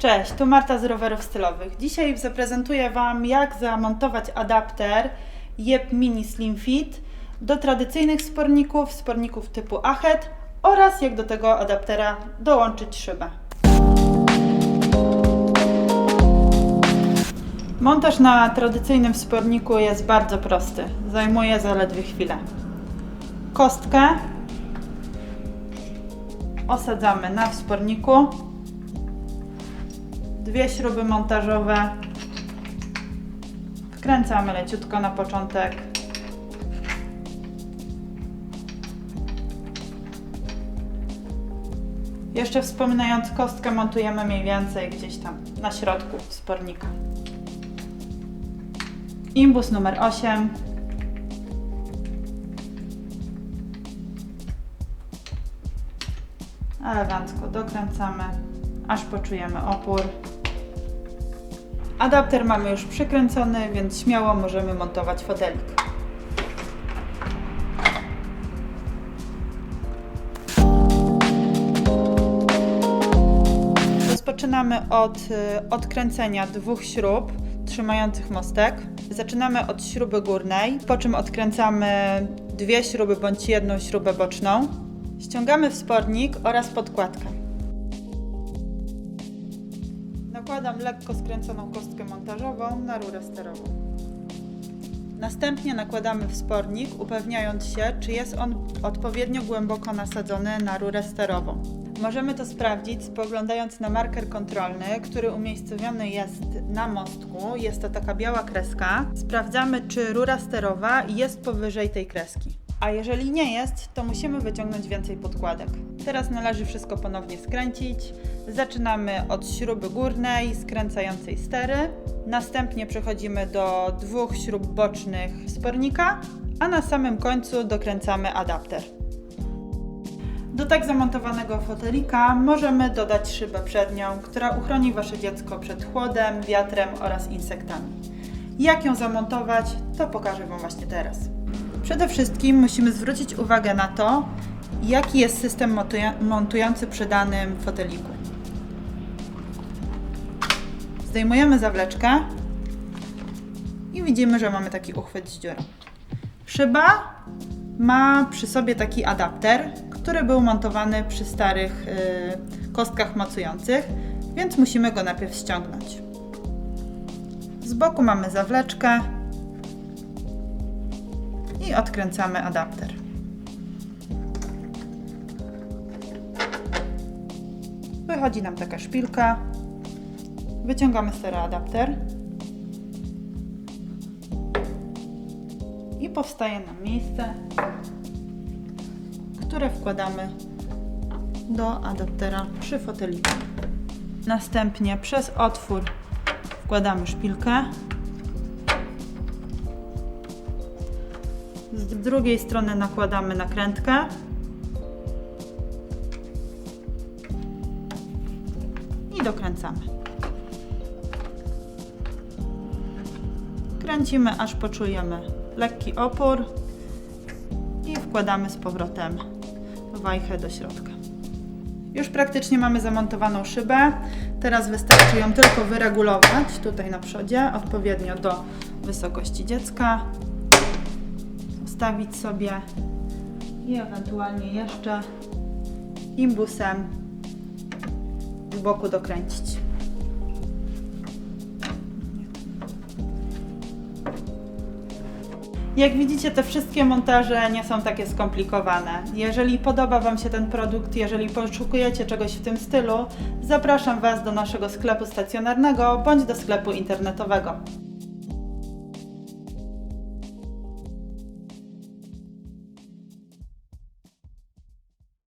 Cześć, tu Marta z rowerów stylowych. Dzisiaj zaprezentuję Wam, jak zamontować adapter Jeb Mini Slim Fit do tradycyjnych sporników, sporników typu AHET oraz jak do tego adaptera dołączyć szybę. Montaż na tradycyjnym wsporniku jest bardzo prosty. Zajmuje zaledwie chwilę. Kostkę osadzamy na wsporniku. Dwie śruby montażowe. Wkręcamy leciutko na początek. Jeszcze wspominając kostkę montujemy mniej więcej gdzieś tam na środku wspornika. Imbus numer 8. Elegancko dokręcamy, aż poczujemy opór. Adapter mamy już przykręcony, więc śmiało możemy montować fotelik. Rozpoczynamy od y, odkręcenia dwóch śrub trzymających mostek. Zaczynamy od śruby górnej, po czym odkręcamy dwie śruby bądź jedną śrubę boczną. Ściągamy wspornik oraz podkładkę. Nakładam lekko skręconą kostkę montażową na rurę sterową. Następnie nakładamy wspornik, upewniając się, czy jest on odpowiednio głęboko nasadzony na rurę sterową. Możemy to sprawdzić spoglądając na marker kontrolny, który umiejscowiony jest na mostku. Jest to taka biała kreska. Sprawdzamy, czy rura sterowa jest powyżej tej kreski. A jeżeli nie jest, to musimy wyciągnąć więcej podkładek. Teraz należy wszystko ponownie skręcić. Zaczynamy od śruby górnej skręcającej stery. Następnie przechodzimy do dwóch śrub bocznych spornika, a na samym końcu dokręcamy adapter. Do tak zamontowanego fotelika możemy dodać szybę przednią, która uchroni Wasze dziecko przed chłodem, wiatrem oraz insektami. Jak ją zamontować, to pokażę Wam właśnie teraz. Przede wszystkim musimy zwrócić uwagę na to, jaki jest system montujący przy danym foteliku. Zdejmujemy zawleczkę i widzimy, że mamy taki uchwyt z dziurą. Szyba ma przy sobie taki adapter, który był montowany przy starych y, kostkach mocujących, więc musimy go najpierw ściągnąć. Z boku mamy zawleczkę i odkręcamy adapter. Wychodzi nam taka szpilka. Wyciągamy stereoadapter. I powstaje nam miejsce, które wkładamy do adaptera przy foteliku. Następnie przez otwór wkładamy szpilkę. Z drugiej strony nakładamy nakrętkę. I dokręcamy. Kręcimy aż poczujemy lekki opór i wkładamy z powrotem wajchę do środka. Już praktycznie mamy zamontowaną szybę. Teraz wystarczy ją tylko wyregulować tutaj na przodzie odpowiednio do wysokości dziecka. Ustawić sobie i ewentualnie jeszcze imbusem z boku dokręcić. Jak widzicie, te wszystkie montaże nie są takie skomplikowane. Jeżeli podoba Wam się ten produkt, jeżeli poszukujecie czegoś w tym stylu, zapraszam Was do naszego sklepu stacjonarnego bądź do sklepu internetowego.